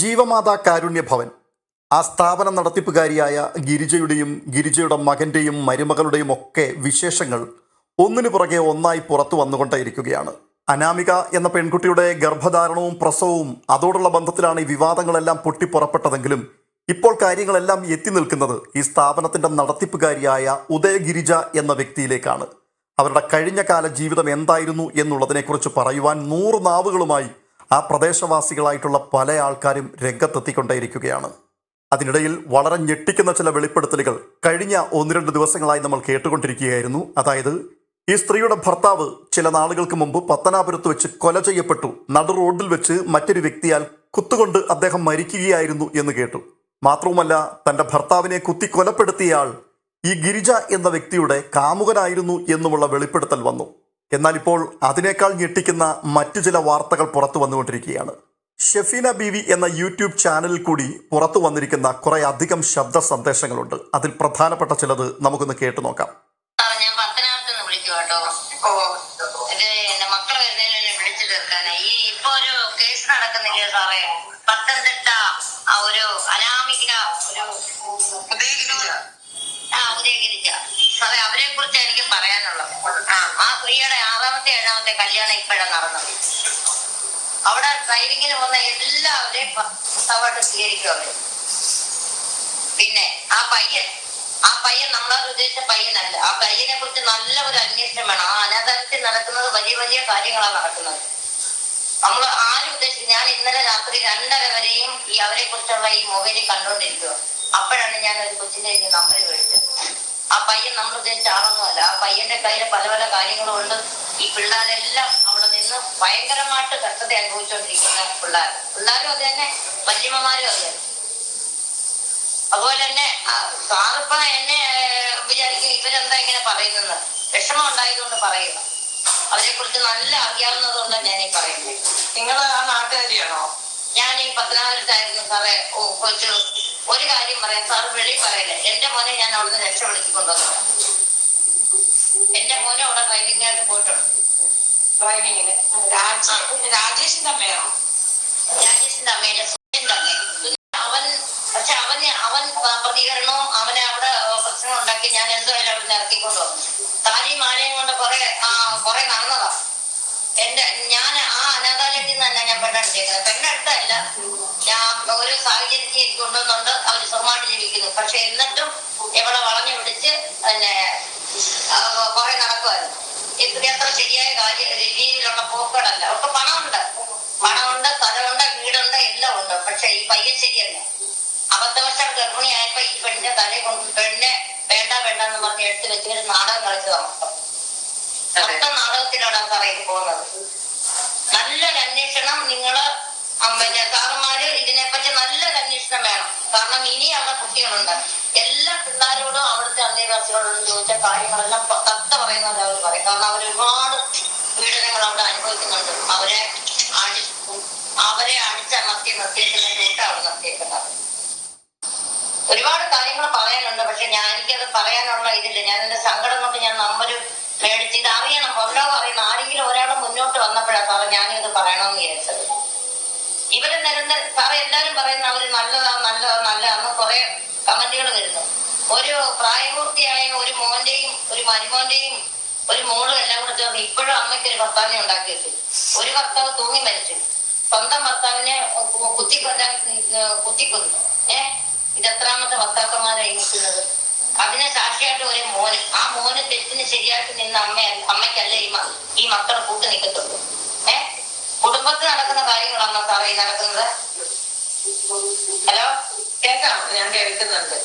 ജീവമാതാ കാരുണ്യ ഭവൻ. ആ സ്ഥാപനം നടത്തിപ്പുകാരിയായ ഗിരിജയുടെയും ഗിരിജയുടെ മകന്റെയും മരുമകളുടെയും ഒക്കെ വിശേഷങ്ങൾ ഒന്നിനു പുറകെ ഒന്നായി പുറത്തു വന്നുകൊണ്ടേയിരിക്കുകയാണ്. അനാമിക എന്ന പെൺകുട്ടിയുടെ ഗർഭധാരണവും പ്രസവവും അതോടുള്ള ബന്ധത്തിലാണ് ഈ വിവാദങ്ങളെല്ലാം പൊട്ടിപ്പുറപ്പെട്ടതെങ്കിലും ഇപ്പോൾ കാര്യങ്ങളെല്ലാം എത്തി നിൽക്കുന്നത് ഈ സ്ഥാപനത്തിന്റെ നടത്തിപ്പുകാരിയായ ഉദയഗിരിജ എന്ന വ്യക്തിയിലേക്കാണ്. അവരുടെ കഴിഞ്ഞ കാല ജീവിതം എന്തായിരുന്നു എന്നുള്ളതിനെക്കുറിച്ച് പറയുവാൻ നൂറ് നാവുകളുമായി ആ പ്രദേശവാസികളായിട്ടുള്ള പല ആൾക്കാരും രംഗത്തെത്തിക്കൊണ്ടേയിരിക്കുകയാണ്. അതിനിടയിൽ വളരെ ഞെട്ടിക്കുന്ന ചില വെളിപ്പെടുത്തലുകൾ കഴിഞ്ഞ ഒന്ന് രണ്ട് ദിവസങ്ങളായി നമ്മൾ കേട്ടുകൊണ്ടിരിക്കുകയായിരുന്നു. അതായത് ഈ സ്ത്രീയുടെ ഭർത്താവ് ചില നാളുകൾക്ക് മുമ്പ് പത്തനാപുരത്ത് വെച്ച് കൊല ചെയ്യപ്പെട്ടു. നടു റോഡിൽ വെച്ച് മറ്റൊരു വ്യക്തിയാൽ കുത്തുകൊണ്ട് അദ്ദേഹം മരിക്കുകയായിരുന്നു എന്ന് കേട്ടു. മാത്രവുമല്ല തന്റെ ഭർത്താവിനെ കുത്തി കൊലപ്പെടുത്തിയയാൾ ഈ ഗിരിജ എന്ന വ്യക്തിയുടെ കാമുകനായിരുന്നു എന്നുമുള്ള വെളിപ്പെടുത്തൽ വന്നു. എന്നാൽ ഇപ്പോൾ അതിനേക്കാൾ ഞെട്ടിക്കുന്ന മറ്റു ചില വാർത്തകൾ പുറത്തു വന്നുകൊണ്ടിരിക്കുകയാണ്. ഷെഫീന ബീവി എന്ന യൂട്യൂബ് ചാനലിൽ കൂടി പുറത്തു വന്നിരിക്കുന്ന കുറെ അധികം ശബ്ദ സന്ദേശങ്ങളുണ്ട്. അതിൽ പ്രധാനപ്പെട്ട ചിലത് നമുക്കൊന്ന് കേട്ടു നോക്കാം. പത്തനംതിട്ട ആ ഒരു അനാമിക ഒരു ഉദയഗിരിച്ച അവരെ കുറിച്ച് എനിക്ക് പറയാനുള്ളത്. ആ ആറാമത്തെ ഏഴാമത്തെ കല്യാണം ഇപ്പോഴാണ് നടന്നത്. അവിടെ ഡ്രൈവിങ്ങിന് വന്ന എല്ലാവരെയും ഭർത്താവായിട്ട് സ്വീകരിക്കും അവർ. പിന്നെ ആ പയ്യൻ ആ പയ്യൻ നമ്മളത് ഉദ്ദേശിച്ച പയ്യനല്ല. ആ പയ്യനെ കുറിച്ച് നല്ല ഒരു അന്വേഷണം വേണം. ആ അനാഥാലയത്തിൽ നടക്കുന്നത് വലിയ വലിയ കാര്യങ്ങളാണ് നടക്കുന്നത്. നമ്മൾ ആരും ഉദ്ദേശിച്ചു ഞാൻ ഇന്നലെ രാത്രി രണ്ടര വരെയും ഈ അവരെ കുറിച്ചുള്ള ഈ മൊബൈലിൽ കണ്ടുകൊണ്ടിരിക്കുക അപ്പോഴാണ് ഞാൻ ഒരു കൊച്ചിന്റെ നമ്പർ മേടിച്ചത്. ആ പയ്യൻ നമ്മൾ ഉദ്ദേശിച്ച ആളൊന്നുമല്ല. ആ പയ്യന്റെ കയ്യിൽ പല പല കാര്യങ്ങളും ഉണ്ട്. ഈ പിള്ളേരെല്ലാം അവിടെ നിന്ന് ഭയങ്കരമായിട്ട് കഷ്ടത അനുഭവിച്ചുകൊണ്ടിരിക്കുന്ന പിള്ളേർ. പിള്ളേരും അത് തന്നെ വല്യമ്മമാരും അത് തന്നെ. അതുപോലെ തന്നെ സാറിപ്പ എന്നെ വിചാരിക്കും ഇവരെന്താ ഇങ്ങനെ പറയുന്നത്? വിഷമം ഉണ്ടായതുകൊണ്ട് പറയുക അവരെ കുറിച്ച് നല്ല അറിയാവുന്നതുകൊണ്ടാണ് ഞാൻ ഈ പറയുന്നത് നിങ്ങൾ ആ നാട്ടുകാരിയാണോ? ഞാൻ ഈ പത്തനാപുരത്തായിരുന്നു സാറേ. ഓ കൊച്ചു ഒരു കാര്യം പറയാം. സാറ് വെളി പറയല്ലേ? എന്റെ മോനെ ഞാൻ അവിടുന്ന് രക്ഷപ്പെടുത്തിക്കൊണ്ടുവന്നു എന്റെ മോനെ ഡ്രൈവിംഗായിട്ട് പോയിട്ടുണ്ട്. ഡ്രൈവിങ്ങിന് രാജ രാജേഷിന്റെ അമ്മയാണോ രാജേഷിന്റെ അമ്മയുടെ സുനിന്റെ അമ്മ അവൻ പക്ഷെ അവന് അവൻ പ്രതികരണവും അവനെ അവിടെ പ്രശ്നം ഉണ്ടാക്കി ഞാൻ എന്തായാലും അവിടെ ഇറക്കിക്കൊണ്ട് വന്നു. താലിയും മാലയും കൊണ്ട് കുറെ കുറെ നടന്നതാ. എന്റെ ഞാൻ ആ അനാഥാലയത്തിൽ നിന്ന് തന്നെ ഞാൻ പെണ്ണെടുത്തേക്കുന്നത് പെണ്ണെടുത്തല്ല ഞാൻ ഒരു സാഹചര്യത്തിൽ കൊണ്ടുവന്നുണ്ട്. അവർ സുഖമായിട്ട് ജീവിക്കുന്നു. പക്ഷെ എന്നിട്ടും ഇവളെ വളഞ്ഞു പിടിച്ച് പിന്നെ നടക്കുമായിരുന്നു ഇത്ര അത്ര ശരിയായ കാര്യ രീതിയിലുള്ള പോക്കുകളല്ല. അവർക്ക് പണമുണ്ട്. പണമുണ്ട് സ്ഥലമുണ്ട് വീടുണ്ട് എല്ലാം ഉണ്ട്. പക്ഷെ ഈ പയ്യൻ ശരിയല്ല. അബദ്ധവശാൽ ഗർഭിണിയായപ്പോ ഈ പെണ്ണിന്റെ തലയെ കൊണ്ട് പെണ്ണിനെ വേണ്ട വേണ്ട എന്ന് പറഞ്ഞ് എടുത്തു വെച്ചിട്ട് നാടകം കളിച്ചതാണ്. മൊത്തം മൊത്തം നാടകത്തിലാണ് ഇത് പോകുന്നത് നല്ലൊരു അന്വേഷണം നിങ്ങൾ അം, പിന്നെ സാറുമാര് ഇതിനെപ്പറ്റി നല്ലൊരു അന്വേഷണം വേണം കാരണം ഇനി അവിടെ കുട്ടികളുണ്ട് എല്ലാ പിള്ളേരോടും അവിടുത്തെ അന്തേവാസികളോടും ചോദിച്ച കാര്യങ്ങളെല്ലാം തത്ത പറയുന്നത് അവർ പറയും. കാരണം അവർ ഒരുപാട് പീഡനങ്ങൾ അവിടെ അനുഭവിക്കുന്നുണ്ട്. അവരെ അടി അവരെ അടിച്ചമർത്തി നിർത്തിയേക്കുന്നതിന്റെ അവർ നിർത്തിയേക്കുന്നത്. ഒരുപാട് കാര്യങ്ങൾ പറയാനുണ്ട്. പക്ഷെ ഞാൻ എനിക്കത് പറയാനുള്ള ഇതില്ല. ഞാൻ എന്റെ സങ്കടം കൊണ്ട് ഞാൻ നമ്പർ മേടിച്ച് ഇത് അറിയണം. ഒരാൾ അറിയണം. ആരെങ്കിലും ഒരാൾ മുന്നോട്ട് വന്നപ്പോഴാണ് സാറേ ഞാനിത് പറയണമെന്ന് വിചാരിച്ചത്. ഇവർ നിരന്തരം സാറേ എല്ലാരും പറയുന്ന അവർ നല്ലതാ നല്ലതാ നല്ലതാന്ന് കുറെ കമന്റുകൾ വരുന്നു. ഒരു പ്രായപൂർത്തിയായ ഒരു മോന്റെയും ഒരു മരുമോന്റെയും ഒരു മോളും എല്ലാം കൂടെ ചേർന്ന് ഇപ്പോഴും അമ്മയ്ക്ക് ഒരു ഭർത്താവിനെ ഉണ്ടാക്കി വെച്ചു. ഒരു ഭർത്താവ് തൂങ്ങി മരിച്ചു. സ്വന്തം ഭർത്താവിനെ കുത്തിക്കൊല്ലാൻ കുത്തിക്കൊന്നു ഏഹ് ഇത് എത്രാമത്തെ ഭർത്താക്കന്മാരായി നിൽക്കുന്നത്. അതിനെ സാക്ഷിയായിട്ട് ഒരു മോന്. ആ മോന് തെറ്റിന് ശരിയാക്കി നിന്ന അമ്മ അമ്മയ്ക്കല്ല ഈ മക്കളെ കൂട്ടി നിൽക്കത്തുള്ളൂ. കുടുംബത്തിൽ നടക്കുന്ന കാര്യങ്ങളാണോ സാറേ ഈ നടക്കുന്നത് ഹലോ? കേൾക്കാം. ഞാൻ കേൾക്കുന്നുണ്ട്.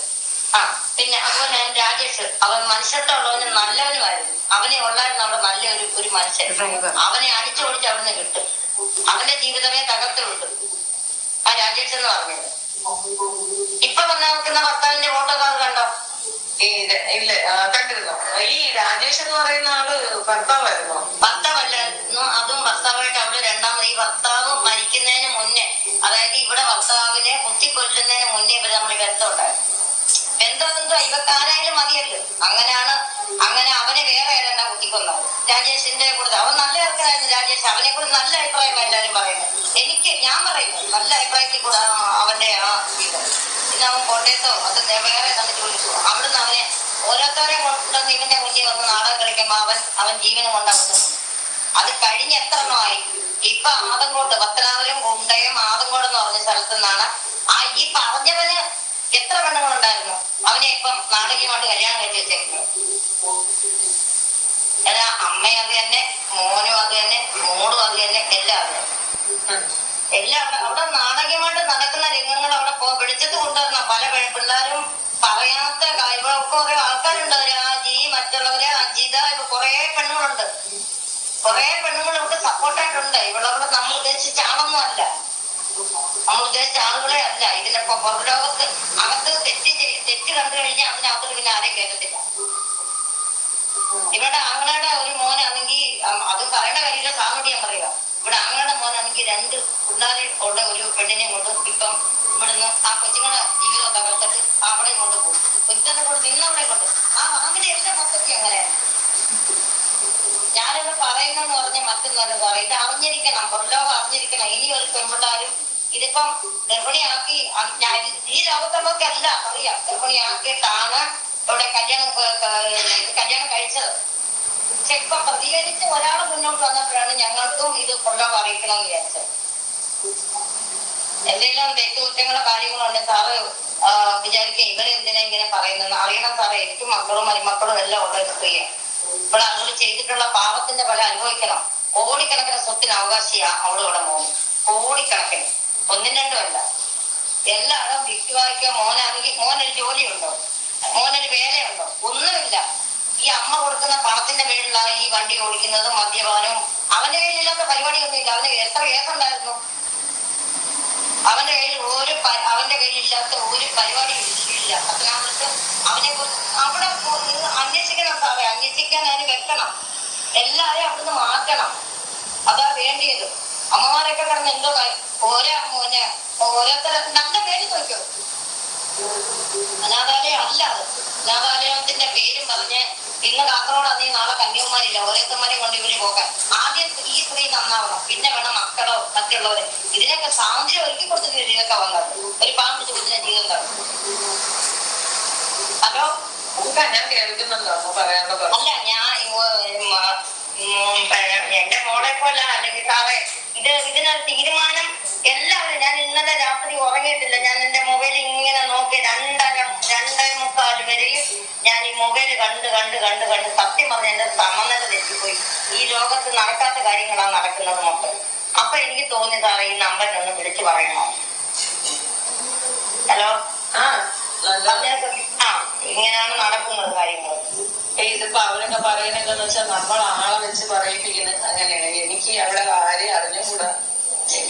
ആ പിന്നെ അതുപോലെ ഞാൻ രാജേഷ് അവൻ മനുഷ്യത്വമുള്ളവന് നല്ലവനുമായിരുന്നു. അവനെ ഉള്ളായിരുന്നു അവിടെ നല്ലൊരു ഒരു മനുഷ്യൻ. അവനെ അവനെ അടിച്ചോടിച്ച് അവിടുന്ന് കിട്ടും. അവന്റെ ജീവിതമേ തകർത്ത് വിട്ടു ആ രാജേഷ് എന്ന് പറഞ്ഞത്. ഇപ്പൊ വന്ന് നിൽക്കുന്ന ഭർത്താവിന്റെ ഫോട്ടോ കാർ കണ്ടോ? ഈ ഇല്ല കണ്ടിരുന്നു? ഈ രാജേഷ് എന്ന് പറയുന്ന ആൾ ഭർത്താവായിരുന്നു. ഭർത്താവല്ലായിരുന്നു അതും ഭർത്താവായിട്ട് അവിടെ രണ്ടാമത് ഈ ഭർത്താവ് മരിക്കുന്നതിന് മുന്നേ അതായത് ഇവിടെ ഭർത്താവിനെ കുത്തിക്കൊല്ലുന്നതിന് മുന്നേ ഇവർ നമ്മൾ ബന്ധമുണ്ടായിരുന്നു ബന്ധം എന്തോ ഇവർക്ക് ആരായാലും മതിയല്ലോ. അങ്ങനെയാണ് അങ്ങനെ അവനെ വേറെ ഏതാണ് കുത്തിക്കൊന്നത് രാജേഷിന്റെ കൂടുതൽ അവൻ നല്ല ചെറുക്കനായിരുന്നു രാജേഷ്. അവനെ കുറിച്ച് നല്ല അഭിപ്രായം എല്ലാവരും പറയുന്നത് എനിക്ക് ഞാൻ പറയുന്നു നല്ല അഭിപ്രായത്തിൽ കൂടെ അവന്റെ ആ ഇത്. പിന്നെ അവൻ കോട്ടയത്തോ അത് വേറെ നമ്മൾ ചോദിച്ചു അവിടുന്ന് അവനെ ഓരോരുത്തരെ കൊണ്ടുവന്ന് ഇവന്റെ മുന്നിൽ വന്ന് നാടകം കളിക്കുമ്പോ അവൻ അവൻ ജീവനം കൊണ്ടാകുന്നു അത് കഴിഞ്ഞ എത്ര ആയി ഇപ്പൊ ആദങ്കോട്ട് പത്തനാപുരം കുണ്ടയം ആദങ്കോട് എന്ന് പറഞ്ഞ സ്ഥലത്തു നിന്നാണ് ആ ഈ പറഞ്ഞവന് എത്ര പെണ്ണുങ്ങളുണ്ടായിരുന്നു അവനെ ഇപ്പം നാടകീയമായിട്ട് കല്യാണം കഴിച്ച് വെച്ചേക്കുന്നു അല്ല അമ്മ അത് തന്നെ മോനും അത് തന്നെ മോളും അത് തന്നെ എല്ലാം അത് തന്നെ. എല്ലാം അവിടെ നാടകീയമായിട്ട് നടക്കുന്ന രംഗങ്ങൾ അവിടെ പോ കൊണ്ടുവരുന്ന പല പിള്ളേരും പറയാത്ത ഇവിടെ കുറെ ആൾക്കാരുണ്ട് അവർ ആ ജി മറ്റുള്ളവര് അജിത ഇപ്പൊ കുറെ പെണ്ണുങ്ങളുണ്ട്. കുറെ പെണ്ണുങ്ങൾ ഇവിടെ സപ്പോർട്ടായിട്ടുണ്ട് ഇവിടെ നമ്മൾ ഉദ്ദേശിച്ച ആളൊന്നും അല്ല. നമ്മൾ ചാറുകളെ അല്ല ഇതിലിപ്പോ പുറം ലോകത്ത് അകത്ത് തെറ്റ് തെറ്റ് കണ്ടു കഴിഞ്ഞാൽ അതിനകത്ത് പിന്നെ ആരെയും കേട്ടത്തില്ല ഇവിടെ ആങ്ങളുടെ ഒരു മോനാണെങ്കിൽ അത് പറയണ കാര്യമില്ല സാമൂഹ്യം ഞാൻ പറയുക ഇവിടെ ആങ്ങളുടെ മോനാണെങ്കിൽ രണ്ട് പിള്ളേരെ ഉള്ള ഒരു പെണ്ണിനെ കൊണ്ട് ഇപ്പം ഇവിടുന്ന് ആ കൊച്ചുങ്ങളുടെ ജീവിതം തകർത്തിട്ട് അവിടെ കൊണ്ട് പോകും. കൊച്ചിനെ കൊണ്ട് നിന്നവിടെ കൊണ്ട്. ആ അങ്ങനെ എല്ലാം മൊത്തത്തിൽ അങ്ങനെയാണ്. ഞാനിവിടെ പറയുന്നെന്ന് പറഞ്ഞ മറ്റൊന്നല്ല പറയും. ഇത് അറിഞ്ഞിരിക്കണം പുറലോകം അറിഞ്ഞിരിക്കണം. ഇനി ഒരു പെൺപിള്ളാരും ഇതിപ്പം ഗർഭിണിയാക്കി ഈ ലോകത്തുള്ളവർക്ക് അല്ല അറിയാം. ഗർഭിണിയാക്കിയിട്ടാണ് ഇവിടെ കല്യാണം കല്യാണം കഴിച്ചത്. പക്ഷെ ഇപ്പൊ പ്രതികരിച്ച് ഒരാൾ മുന്നോട്ട് വന്നപ്പോഴാണ് ഞങ്ങൾക്കും ഇത് പുറലോകം അറിയിക്കണമെന്ന് വിചാരിച്ചത്. എന്തെങ്കിലും തെറ്റുകുറ്റങ്ങളോ കാര്യങ്ങളോ ഉണ്ട് സാറ് വിചാരിക്കുക ഇവരെന്തിനാ ഇങ്ങനെ പറയുന്നത് അറിയണം സാറേ എനിക്കും മക്കളും മരുമക്കളും എല്ലാം ഉള്ള ചെയ്യാം ഇവിടെ അവൾ ചെയ്തിട്ടുള്ള പാപത്തിന്റെ ഫലം അനുഭവിക്കണം. കോടിക്കണക്കിന് സ്വത്തിന് അവകാശിയാ അവളിവിടെ മോന് കോടിക്കണക്കിന്. ഒന്നും രണ്ടും അല്ല. എല്ലാവരും വിക്കി വായിക്കുക മോനാണെങ്കിൽ മോനൊരു ജോലിയുണ്ടോ? മോനൊരു വേലയുണ്ടോ? ഒന്നുമില്ല. ഈ അമ്മ കൊടുക്കുന്ന പണത്തിന്റെ പേരിലാണ് ഈ വണ്ടി ഓടിക്കുന്നതും മദ്യപാനവും. അവന്റെ കയ്യിലില്ലാത്ത പരിപാടിയൊന്നുമില്ല. അവന് എത്ര കേസുണ്ടായിരുന്നു? അവന്റെ കയ്യിൽ ഒരു അവന്റെ കയ്യിലില്ലാത്ത ഒരു പരിപാടി ഇല്ല പത്തനാമത്ത് അവനെ കുറിച്ച് അവിടെ അന്വേഷിക്കണം സാറേ അന്വേഷിക്കാൻ അതിന് വെക്കണം. എല്ലാരെയും അവിടുന്ന് മാറ്റണം. അതാ വേണ്ടിയത്. അമ്മമാരൊക്കെ കിടന്ന് എന്തോ ഓരോ മോനെ ഓരോരുത്തരും നല്ല പേര് നോക്കോ അനാഥാലയം അല്ല അത്. അനാഥാലയത്തിന്റെ പേരും പറഞ്ഞ് ഇന്ന് കാസർഗോഡ് അധികം നാളെ കന്യാകുമാരില്ല ഓരോരുത്തന്മാരെ കൊണ്ട് ഇവർ പോകാൻ. ആദ്യം ഈ സ്ത്രീ നന്നാവണം. പിന്നെ വേണം മക്കളോ മറ്റുള്ളവരെ. ഇതിനൊക്കെ സ്വാതന്ത്ര്യം ഒരുക്കി കൊടുത്തിട്ട് ഇതിനൊക്കെ വന്നത് ഒരു പാമ്പ് ചോദിച്ച ജീവിതം ഹലോ? ഞാൻ കേൾക്കുന്നുണ്ടോ? അല്ല ഞാൻ എന്റെ മോളെ പോലെ അല്ലെങ്കിൽ സാറേ ഇത് ഇതിനൊരു തീരുമാനം എല്ലാവരും ഞാൻ ഇന്നലെ രാത്രി ഉറങ്ങിയിട്ടില്ല. ഞാൻ എന്റെ മൊബൈൽ ഇങ്ങനെ നോക്കി രണ്ടര രണ്ടേ മുക്കാൽ വരെയും ഞാൻ ഈ മൊബൈൽ കണ്ട് കണ്ട് കണ്ട് കണ്ട് സത്യം പറഞ്ഞ എന്റെ സമനില തെറ്റിപ്പോയി. ഈ ലോകത്ത് നടക്കാത്ത കാര്യങ്ങളാണ് നടക്കുന്നത് മൊത്തം. അപ്പൊ എനിക്ക് തോന്നി സാറേ ഈ നമ്പറിനൊന്ന് വിളിച്ചു പറയണോ? ഹലോ? ആ ഇങ്ങനെയാണ് നടക്കുന്നത് കാര്യങ്ങൾ ഇതിപ്പോ അവരൊക്കെ പറയുന്നതെന്ന് വെച്ചാൽ നമ്മൾ ആളെ വെച്ച് പറയിപ്പിക്കുന്നത് അങ്ങനെയാണ്. എനിക്ക് അവിടെ ആരെയും അറിഞ്ഞുകൂടാ.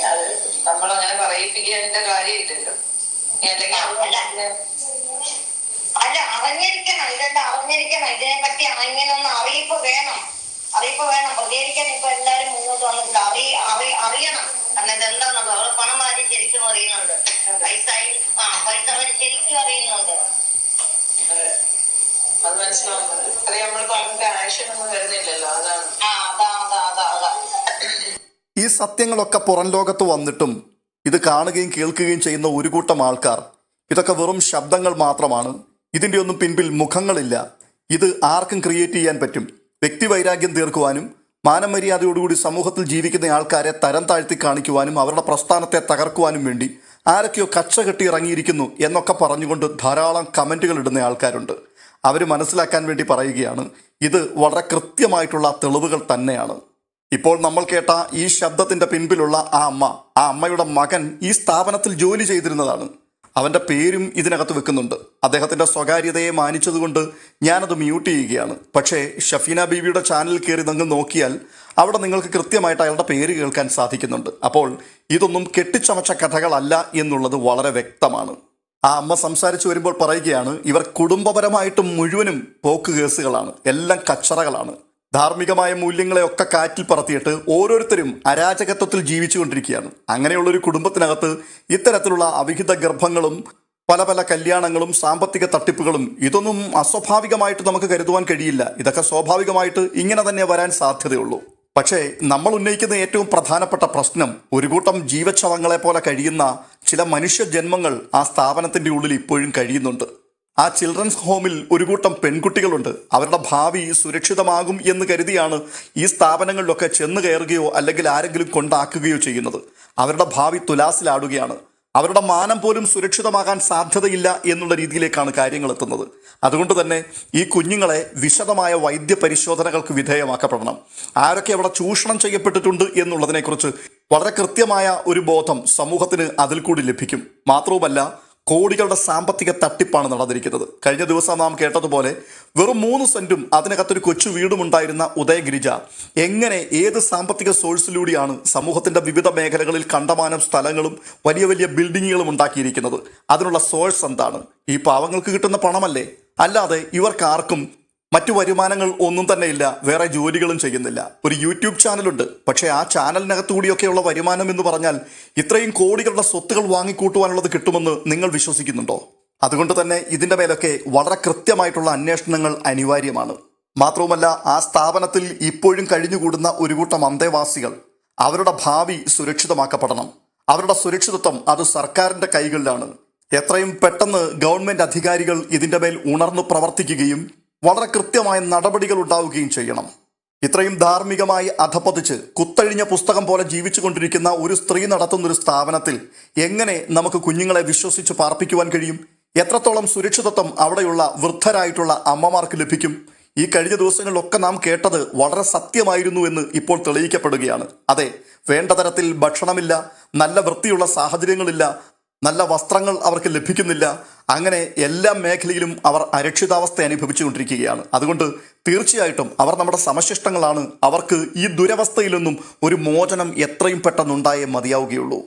അത് നമ്മളങ്ങനെ പറയിപ്പിക്കുന്നതിന്റെ കാര്യമില്ലല്ലോ. അല്ല. അറിഞ്ഞിരിക്കണം ഇതെല്ലാം അറിഞ്ഞിരിക്കണം. ഇതിനെ പറ്റി ഇങ്ങനെ ഒന്ന് അറിയിപ്പ് വേണം. അറിയിപ്പ് വേണം. പ്രതികരിക്കാൻ ഇപ്പൊ എല്ലാരും മുന്നോട്ട് വന്നിട്ടുണ്ട്. അറി അറി അറിയണം. കാരണം എന്താണെന്നുള്ളത് അവരുടെ പണം മാറ്റി ശരിക്കും അറിയുന്നുണ്ട്. പൈസ ആ പൈസ അവർ ശരിക്കും അറിയുന്നുണ്ട്. അത്. മനസ്സിലാവുന്നത് ഇത്രയും നമ്മൾ പറഞ്ഞിട്ട് ആവശ്യം ഒന്നും വരുന്നില്ലല്ലോ. അതാണ്. ആ അതാ അതാ അതാ അതാ. ഈ സത്യങ്ങളൊക്കെ പുറം ലോകത്ത് വന്നിട്ടും ഇത് കാണുകയും കേൾക്കുകയും ചെയ്യുന്ന ഒരു കൂട്ടം ആൾക്കാർ. ഇതൊക്കെ വെറും ശബ്ദങ്ങൾ മാത്രമാണ്. ഇതിന്റെ ഒന്നും പിൻപിൽ മുഖങ്ങളില്ല. ഇത് ആർക്കും ക്രിയേറ്റ് ചെയ്യാൻ പറ്റും. വ്യക്തി വൈരാഗ്യം തീർക്കുവാനും മാനമര്യാദയോടുകൂടി സമൂഹത്തിൽ ജീവിക്കുന്ന ആൾക്കാരെ തരം താഴ്ത്തി കാണിക്കുവാനും അവരുടെ പ്രസ്ഥാനത്തെ തകർക്കുവാനും വേണ്ടി ആരൊക്കെയോ കച്ച കെട്ടി ഇറങ്ങിയിരിക്കുന്നു എന്നൊക്കെ പറഞ്ഞുകൊണ്ട് ധാരാളം കമന്റുകൾ ഇടുന്ന ആൾക്കാരുണ്ട്. അവർ മനസ്സിലാക്കാൻ വേണ്ടി പറയുകയാണ് ഇത് വളരെ കൃത്യമായിട്ടുള്ള തെളിവുകൾ തന്നെയാണ്. ഇപ്പോൾ നമ്മൾ കേട്ട ഈ ശബ്ദത്തിന്റെ പിൻപിലുള്ള ആ അമ്മ ആ അമ്മയുടെ മകൻ ഈ സ്ഥാപനത്തിൽ ജോലി ചെയ്തിരുന്നതാണ്. അവന്റെ പേരും ഇതിനകത്ത് വെക്കുന്നുണ്ട്. അദ്ദേഹത്തിന്റെ സ്വകാര്യതയെ മാനിച്ചതുകൊണ്ട് ഞാനത് മ്യൂട്ട് ചെയ്യുകയാണ്. പക്ഷേ ഷഫീന ബീവിയുടെ ചാനൽ കയറി നിങ്ങൾ നോക്കിയാൽ അവിടെ നിങ്ങൾക്ക് കൃത്യമായിട്ട് അയാളുടെ പേര് കേൾക്കാൻ സാധിക്കുന്നുണ്ട്. അപ്പോൾ ഇതൊന്നും കെട്ടിച്ചമച്ച കഥകളല്ല എന്നുള്ളത് വളരെ വ്യക്തമാണ്. ആ അമ്മ സംസാരിച്ചു വരുമ്പോൾ പറയുകയാണ് ഇവർ കുടുംബപരമായിട്ടും മുഴുവനും പോക്ക് കേസുകളാണ്. എല്ലാം കച്ചറകളാണ്. ധാർമ്മികമായ മൂല്യങ്ങളെയൊക്കെ കാറ്റിൽ പറത്തിയിട്ട് ഓരോരുത്തരും അരാജകത്വത്തിൽ ജീവിച്ചുകൊണ്ടിരിക്കുകയാണ്. അങ്ങനെയുള്ള ഒരു കുടുംബത്തിനകത്ത് ഇത്തരത്തിലുള്ള അവിഹിത ഗർഭങ്ങളും പല പല കല്യാണങ്ങളും സാമ്പത്തിക തട്ടിപ്പുകളും ഇതൊന്നും അസ്വാഭാവികമായിട്ട് നമുക്ക് കരുതുവാൻ കഴിയില്ല. ഇതൊക്കെ സ്വാഭാവികമായിട്ട് ഇങ്ങനെ തന്നെ വരാൻ സാധ്യതയുള്ളൂ. പക്ഷേ നമ്മൾ ഉന്നയിക്കുന്ന ഏറ്റവും പ്രധാനപ്പെട്ട പ്രശ്നം ഒരു കൂട്ടം ജീവച്ഛവങ്ങളെ പോലെ കഴിയുന്ന ചില മനുഷ്യ ജന്മങ്ങൾ ആ സ്ഥാപനത്തിന്റെ ഉള്ളിൽ ഇപ്പോഴും കഴിയുന്നുണ്ട്. ആ ചിൽഡ്രൻസ് ഹോമിൽ ഒരു കൂട്ടം പെൺകുട്ടികളുണ്ട്. അവരുടെ ഭാവി സുരക്ഷിതമാകും എന്ന് കരുതിയാണ് ഈ സ്ഥാപനങ്ങളിലൊക്കെ ചെന്ന് കയറുകയോ അല്ലെങ്കിൽ ആരെങ്കിലും കൊണ്ടാക്കുകയോ ചെയ്യുന്നത്. അവരുടെ ഭാവി തുലാസിലാടുകയാണ്. അവരുടെ മാനം പോലും സുരക്ഷിതമാകാൻ സാധ്യതയില്ല എന്നുള്ള രീതിയിലേക്കാണ് കാര്യങ്ങൾ എത്തുന്നത്. അതുകൊണ്ട് തന്നെ ഈ കുഞ്ഞുങ്ങളെ വിശദമായ വൈദ്യ പരിശോധനകൾക്ക് വിധേയമാക്കപ്പെടണം. ആരൊക്കെ അവിടെ ചൂഷണം ചെയ്യപ്പെട്ടിട്ടുണ്ട് എന്നുള്ളതിനെക്കുറിച്ച് വളരെ കൃത്യമായ ഒരു ബോധം സമൂഹത്തിന് അതിൽ കൂടി ലഭിക്കും. മാത്രവുമല്ല കോടികളുടെ സാമ്പത്തിക തട്ടിപ്പാണ് നടന്നിരിക്കുന്നത്. കഴിഞ്ഞ ദിവസം നാം കേട്ടതുപോലെ വെറും മൂന്ന് സെന്റും അതിനകത്തൊരു കൊച്ചു വീടും ഉണ്ടായിരുന്ന ഉദയഗിരിജ എങ്ങനെ ഏത് സാമ്പത്തിക സോഴ്സിലൂടെയാണ് സമൂഹത്തിന്റെ വിവിധ മേഖലകളിൽ കണ്ടമാനം സ്ഥലങ്ങളും വലിയ വലിയ ബിൽഡിങ്ങുകളും ഉണ്ടാക്കിയിരിക്കുന്നത്? അതിനുള്ള സോഴ്സ് എന്താണ്? ഈ പാവങ്ങൾക്ക് കിട്ടുന്ന പണമല്ലേ? അല്ലാതെ ഇവർക്കാർക്കും മറ്റു വരുമാനങ്ങൾ ഒന്നും തന്നെ ഇല്ല വേറെ ജോലികളും ചെയ്യുന്നില്ല. ഒരു യൂട്യൂബ് ചാനലുണ്ട് പക്ഷേ ആ ചാനലിനകത്തു കൂടിയൊക്കെയുള്ള വരുമാനം എന്ന് പറഞ്ഞാൽ ഇത്രയും കോടികളുടെ സ്വത്തുകൾ വാങ്ങിക്കൂട്ടുവാനുള്ളത് കിട്ടുമെന്ന് നിങ്ങൾ വിശ്വസിക്കുന്നുണ്ടോ? അതുകൊണ്ട് തന്നെ ഇതിന്റെ മേലൊക്കെ വളരെ കൃത്യമായിട്ടുള്ള അന്വേഷണങ്ങൾ അനിവാര്യമാണ്. മാത്രവുമല്ല ആ സ്ഥാപനത്തിൽ ഇപ്പോഴും കഴിഞ്ഞുകൂടുന്ന ഒരു കൂട്ടം അന്തേവാസികൾ അവരുടെ ഭാവി സുരക്ഷിതമാക്കപ്പെടണം. അവരുടെ സുരക്ഷിതത്വം അത് സർക്കാരിന്റെ കൈകളിലാണ്. എത്രയും പെട്ടെന്ന് ഗവൺമെന്റ് അധികാരികൾ ഇതിന്റെ മേൽ ഉണർന്നു പ്രവർത്തിക്കുകയും വളരെ കൃത്യമായ നടപടികൾ ഉണ്ടാവുകയും ചെയ്യണം. ഇത്രയും ധാർമ്മികമായി അധപ്പതിച്ച് കുത്തഴിഞ്ഞ പുസ്തകം പോലെ ജീവിച്ചു കൊണ്ടിരിക്കുന്ന ഒരു സ്ത്രീ നടത്തുന്ന ഒരു സ്ഥാപനത്തിൽ എങ്ങനെ നമുക്ക് കുഞ്ഞുങ്ങളെ വിശ്വസിച്ച് പാർപ്പിക്കുവാൻ കഴിയും? എത്രത്തോളം സുരക്ഷിതത്വം അവിടെയുള്ള വൃദ്ധരായിട്ടുള്ള അമ്മമാർക്ക് ലഭിക്കും? ഈ കഴിഞ്ഞ ദിവസങ്ങളിലൊക്കെ നാം കേട്ടത് വളരെ സത്യമായിരുന്നു എന്ന് ഇപ്പോൾ തെളിയിക്കപ്പെടുകയാണ്. അതെ വേണ്ട തരത്തിൽ ഭക്ഷണമില്ല നല്ല വൃത്തിയുള്ള സാഹചര്യങ്ങളില്ല നല്ല വസ്ത്രങ്ങൾ അവർക്ക് ലഭിക്കുന്നില്ല. അങ്ങനെ എല്ലാ മേഖലയിലും അവർ അരക്ഷിതാവസ്ഥ അനുഭവിച്ചുകൊണ്ടിരിക്കുകയാണ്. അതുകൊണ്ട് തീർച്ചയായിട്ടും അവർ നമ്മുടെ സമശിഷ്ടങ്ങളാണ്. അവർക്ക് ഈ ദുരവസ്ഥയിൽ നിന്നും ഒരു മോചനം എത്രയും പെട്ടെന്നുണ്ടായേ മതിയാവുകയുള്ളൂ.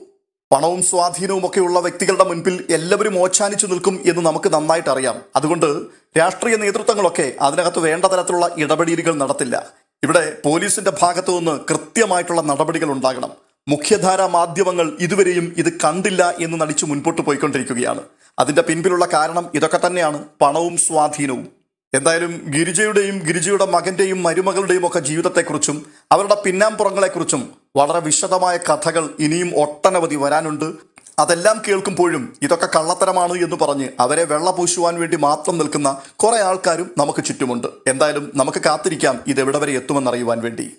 പണവും സ്വാധീനവും ഒക്കെ ഉള്ള വ്യക്തികളുടെ മുൻപിൽ എല്ലാവരും ഓച്ചാനിച്ചു നിൽക്കും എന്ന് നമുക്ക് നന്നായിട്ട് അറിയാം. അതുകൊണ്ട് രാഷ്ട്രീയ നേതൃത്വങ്ങളൊക്കെ അതിനകത്ത് വേണ്ട തരത്തിലുള്ള ഇടപെടലുകൾ നടത്തില്ല. ഇവിടെ പോലീസിന്റെ ഭാഗത്തു നിന്ന് കൃത്യമായിട്ടുള്ള നടപടികൾ ഉണ്ടാകണം. മുഖ്യധാര മാധ്യമങ്ങൾ ഇതുവരെയും ഇത് കണ്ടില്ല എന്ന് നടിച്ചു മുൻപോട്ട് പോയിക്കൊണ്ടിരിക്കുകയാണ്. അതിന്റെ പിൻപിലുള്ള കാരണം ഇതൊക്കെ തന്നെയാണ് പണവും സ്വാധീനവും. എന്തായാലും ഗിരിജയുടെയും ഗിരിജയുടെ മകന്റെയും മരുമകളുടെയും ഒക്കെ ജീവിതത്തെക്കുറിച്ചും അവരുടെ പിന്നാമ്പുറങ്ങളെക്കുറിച്ചും വളരെ വിശദമായ കഥകൾ ഇനിയും ഒട്ടനവധി വരാനുണ്ട്. അതെല്ലാം കേൾക്കുമ്പോഴും ഇതൊക്കെ കള്ളത്തരമാണ് എന്ന് പറഞ്ഞ് അവരെ വെള്ളപൂശുവാൻ വേണ്ടി മാത്രം നിൽക്കുന്ന കുറേ ആൾക്കാരും നമുക്ക് ചുറ്റുമുണ്ട്. എന്തായാലും നമുക്ക് കാത്തിരിക്കാം ഇത് എവിടെ വരെ എത്തുമെന്നറിയുവാൻ വേണ്ടി.